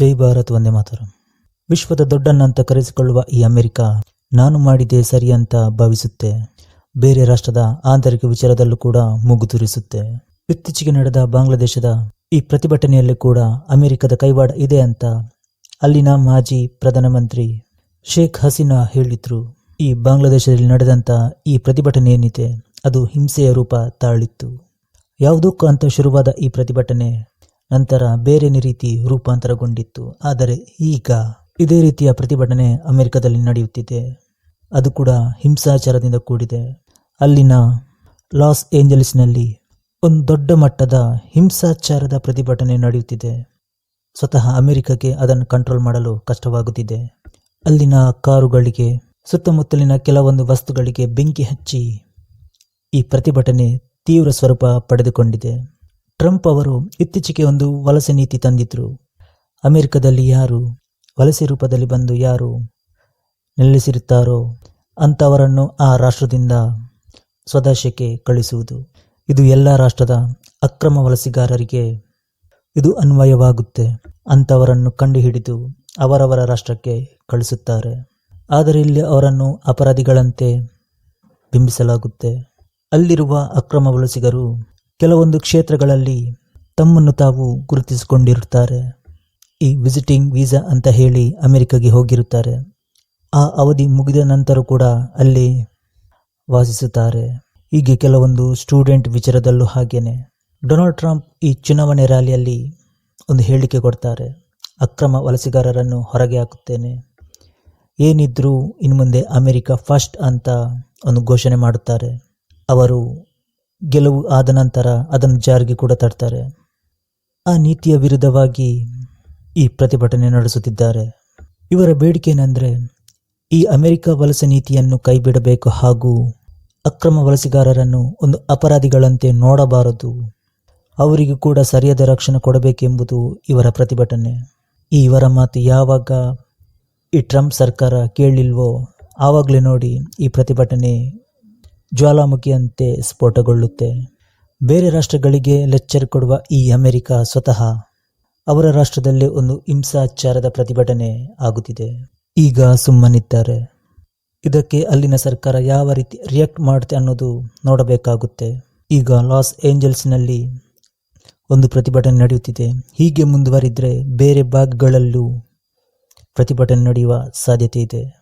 ಜೈ ಭಾರತ್ ಒಂದೇ ಮಾತರಂ. ವಿಶ್ವದ ದೊಡ್ಡನ್ನಂತ ಕರೆಸಿಕೊಳ್ಳುವ ಈ ಅಮೆರಿಕ ನಾನು ಮಾಡಿದೆ ಸರಿ ಅಂತ ಭಾವಿಸುತ್ತೆ. ಬೇರೆ ರಾಷ್ಟ್ರದ ಆಂತರಿಕ ವಿಚಾರದಲ್ಲೂ ಕೂಡ ಮೂಗು ತುರಿಸುತ್ತೆ. ಇತ್ತೀಚೆಗೆ ನಡೆದ ಬಾಂಗ್ಲಾದೇಶದ ಈ ಪ್ರತಿಭಟನೆಯಲ್ಲಿ ಕೂಡ ಅಮೆರಿಕದ ಕೈವಾಡ ಇದೆ ಅಂತ ಅಲ್ಲಿನ ಮಾಜಿ ಪ್ರಧಾನಮಂತ್ರಿ ಶೇಖ್ ಹಸೀನಾ ಹೇಳಿದ್ರು. ಈ ಬಾಂಗ್ಲಾದೇಶದಲ್ಲಿ ನಡೆದಂತ ಈ ಪ್ರತಿಭಟನೆ ಏನಿದೆ, ಅದು ಹಿಂಸೆಯ ರೂಪ ತಾಳಿತ್ತು. ಯಾವುದಕ್ಕೂ ಅಂತ ಶುರುವಾದ ಈ ಪ್ರತಿಭಟನೆ ನಂತರ ಬೇರೆನೇ ರೀತಿ ರೂಪಾಂತರಗೊಂಡಿತ್ತು. ಆದರೆ ಈಗ ಇದೇ ರೀತಿಯ ಪ್ರತಿಭಟನೆ ಅಮೆರಿಕದಲ್ಲಿ ನಡೆಯುತ್ತಿದೆ. ಅದು ಕೂಡ ಹಿಂಸಾಚಾರದಿಂದ ಕೂಡಿದೆ. ಅಲ್ಲಿನ ಲಾಸ್ ಏಂಜಲೀಸ್ನಲ್ಲಿ ಒಂದು ದೊಡ್ಡ ಮಟ್ಟದ ಹಿಂಸಾಚಾರದ ಪ್ರತಿಭಟನೆ ನಡೆಯುತ್ತಿದೆ. ಸ್ವತಃ ಅಮೆರಿಕಕ್ಕೆ ಅದನ್ನು ಕಂಟ್ರೋಲ್ ಮಾಡಲು ಕಷ್ಟವಾಗುತ್ತಿದೆ. ಅಲ್ಲಿನ ಕಾರುಗಳಿಗೆ, ಸುತ್ತಮುತ್ತಲಿನ ಕೆಲವೊಂದು ವಸ್ತುಗಳಿಗೆ ಬೆಂಕಿ ಹಚ್ಚಿ ಈ ಪ್ರತಿಭಟನೆ ತೀವ್ರ ಸ್ವರೂಪ ಪಡೆದುಕೊಂಡಿದೆ. ಟ್ರಂಪ್ ಅವರು ಇತ್ತೀಚೆಗೆ ಒಂದು ವಲಸೆ ನೀತಿ ತಂದಿದ್ರು. ಅಮೆರಿಕದಲ್ಲಿ ಯಾರು ವಲಸೆ ರೂಪದಲ್ಲಿ ಬಂದು ಯಾರು ನೆಲೆಸಿರುತ್ತಾರೋ ಅಂಥವರನ್ನು ಆ ರಾಷ್ಟ್ರದಿಂದ ಸ್ವದೇಶಕ್ಕೆ ಕಳಿಸುವುದು. ಇದು ಎಲ್ಲ ರಾಷ್ಟ್ರದ ಅಕ್ರಮ ವಲಸಿಗಾರರಿಗೆ ಇದು ಅನ್ವಯವಾಗುತ್ತೆ. ಅಂಥವರನ್ನು ಕಂಡುಹಿಡಿದು ಅವರವರ ರಾಷ್ಟ್ರಕ್ಕೆ ಕಳಿಸುತ್ತಾರೆ. ಆದರೆ ಇಲ್ಲಿ ಅವರನ್ನು ಅಪರಾಧಿಗಳಂತೆ ಬಿಂಬಿಸಲಾಗುತ್ತೆ. ಅಲ್ಲಿರುವ ಅಕ್ರಮ ವಲಸಿಗರು ಕೆಲವೊಂದು ಕ್ಷೇತ್ರಗಳಲ್ಲಿ ತಮ್ಮನ್ನು ತಾವು ಗುರುತಿಸಿಕೊಂಡಿರುತ್ತಾರೆ. ಈ ವಿಸಿಟಿಂಗ್ ವೀಸಾ ಅಂತ ಹೇಳಿ ಅಮೆರಿಕಗೆ ಹೋಗಿರುತ್ತಾರೆ. ಆ ಅವಧಿ ಮುಗಿದ ನಂತರ ಕೂಡ ಅಲ್ಲಿ ವಾಸಿಸುತ್ತಾರೆ. ಹೀಗೆ ಕೆಲವೊಂದು ಸ್ಟೂಡೆಂಟ್ ವಿಚಾರದಲ್ಲೂ ಹಾಗೇನೆ. ಡೊನಾಲ್ಡ್ ಟ್ರಂಪ್ ಈ ಚುನಾವಣೆ ರ್ಯಾಲಿಯಲ್ಲಿ ಒಂದು ಹೇಳಿಕೆ ಕೊಡ್ತಾರೆ. ಅಕ್ರಮ ವಲಸೆಗಾರರನ್ನು ಹೊರಗೆ ಹಾಕುತ್ತೇನೆ. ಏನಿದ್ರೂ ಇನ್ನು ಮುಂದೆ ಅಮೆರಿಕ ಫಸ್ಟ್ ಅಂತ ಒಂದು ಘೋಷಣೆ ಮಾಡುತ್ತಾರೆ. ಅವರು ಗೆಲುವು ಆದ ನಂತರ ಅದನ್ನು ಜಾರಿಗೆ ಕೂಡ ತರ್ತಾರೆ. ಆ ನೀತಿಯ ವಿರುದ್ಧವಾಗಿ ಈ ಪ್ರತಿಭಟನೆ ನಡೆಸುತ್ತಿದ್ದಾರೆ. ಇವರ ಬೇಡಿಕೆ ಏನಂದರೆ ಈ ಅಮೆರಿಕ ವಲಸೆ ನೀತಿಯನ್ನು ಕೈಬಿಡಬೇಕು ಹಾಗೂ ಅಕ್ರಮ ವಲಸೆಗಾರರನ್ನು ಒಂದು ಅಪರಾಧಿಗಳಂತೆ ನೋಡಬಾರದು. ಅವರಿಗೂ ಕೂಡ ಸರಿಯಾದ ರಕ್ಷಣೆ ಕೊಡಬೇಕೆಂಬುದು ಇವರ ಪ್ರತಿಭಟನೆ. ಈ ಇವರ ಮಾತು ಯಾವಾಗ ಈ ಟ್ರಂಪ್ ಸರ್ಕಾರ ಕೇಳಿಲ್ವೋ, ಆವಾಗಲೇ ನೋಡಿ ಈ ಪ್ರತಿಭಟನೆ ಜ್ವಾಲಾಮುಖಿಯಂತೆ ಸ್ಫೋಟಗೊಳ್ಳುತ್ತೆ. ಬೇರೆ ರಾಷ್ಟ್ರಗಳಿಗೆ ಲೆಕ್ಚರ್ ಕೊಡುವ ಈ ಅಮೆರಿಕ ಸ್ವತಃ ಅವರ ರಾಷ್ಟ್ರದಲ್ಲೇ ಒಂದು ಹಿಂಸಾಚಾರದ ಪ್ರತಿಭಟನೆ ಆಗುತ್ತಿದೆ. ಈಗ ಸುಮ್ಮನಿದ್ದಾರೆ. ಇದಕ್ಕೆ ಅಲ್ಲಿನ ಸರ್ಕಾರ ಯಾವ ರೀತಿ ರಿಯಾಕ್ಟ್ ಮಾಡುತ್ತೆ ಅನ್ನೋದು ನೋಡಬೇಕಾಗುತ್ತೆ. ಈಗ ಲಾಸ್ ಏಂಜಲ್ಸ್ನಲ್ಲಿ ಒಂದು ಪ್ರತಿಭಟನೆ ನಡೆಯುತ್ತಿದೆ. ಹೀಗೆ ಮುಂದುವರಿದರೆ ಬೇರೆ ಭಾಗಗಳಲ್ಲೂ ಪ್ರತಿಭಟನೆ ನಡೆಯುವ ಸಾಧ್ಯತೆ ಇದೆ.